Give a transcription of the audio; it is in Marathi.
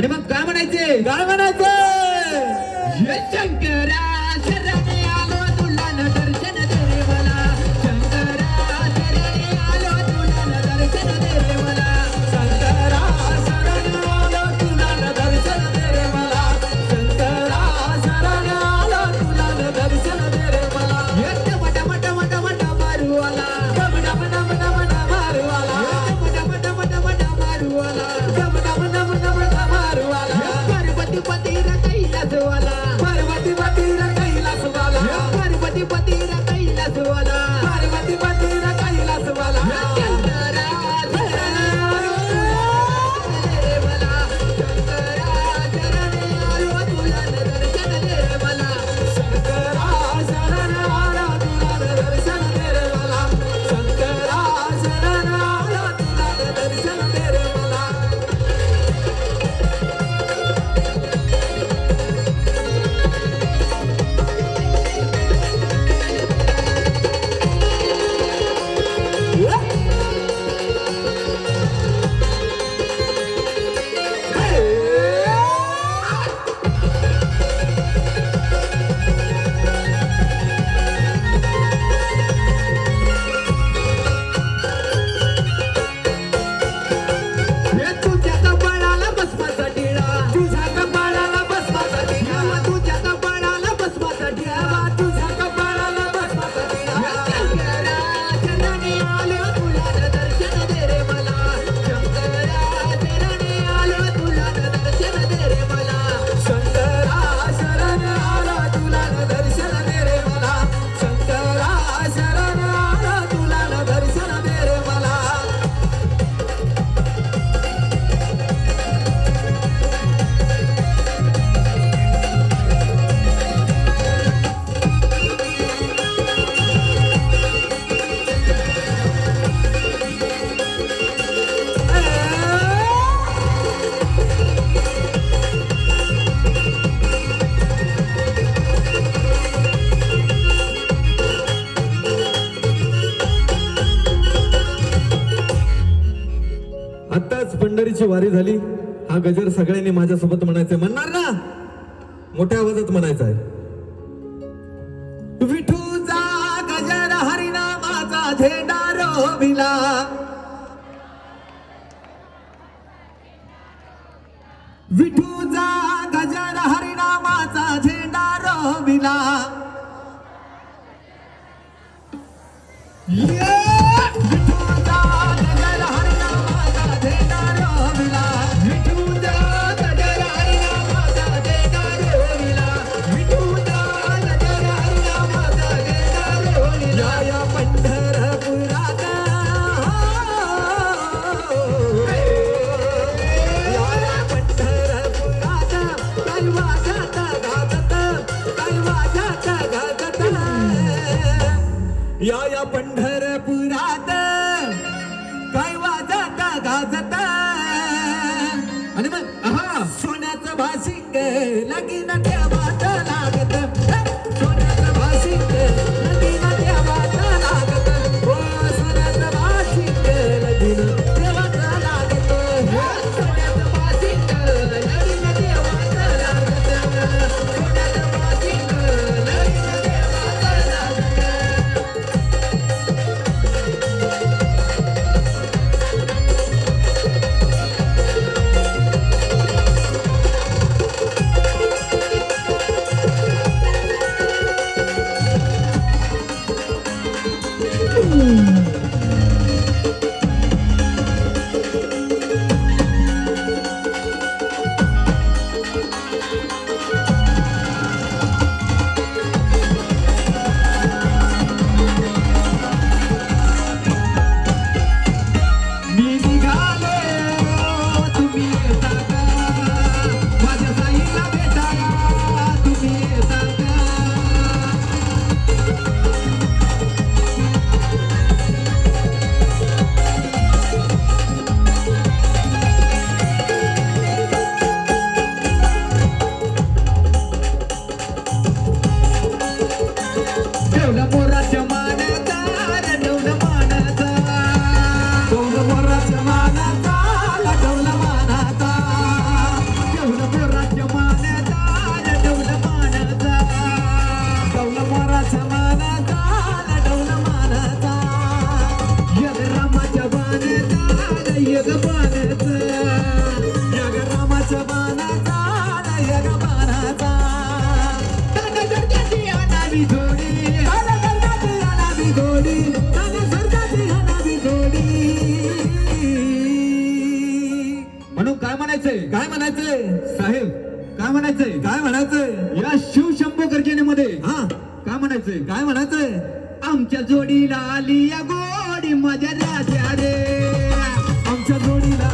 आणि मग काय म्हणायचे? काय म्हणायचे? शंकरा पंढरीची वारी झाली हा गजर सगळ्यांनी माझ्यासोबत म्हणायचंय. म्हणणार ना? मोठ्या आवाजात म्हणायचा आहे विठूचा गजर हरिनामाचा झेंडा रोविला. विठूचा गजर हरिनामाचा झेंडा रोविला. या या पंढरपुरात काय वाजत गाजत? आणि मग हा सोन्याचं भाषिक लगीन ठेव. म्हणायचंय? साहेब काय म्हणायचंय? काय म्हणायचंय? या शिवशंभो गर्जनेमध्ये हा. काय म्हणायचंय? काय म्हणायचंय? आमच्या जोडीला आली या गोडी माझ्या राजा रे. आमच्या जोडीला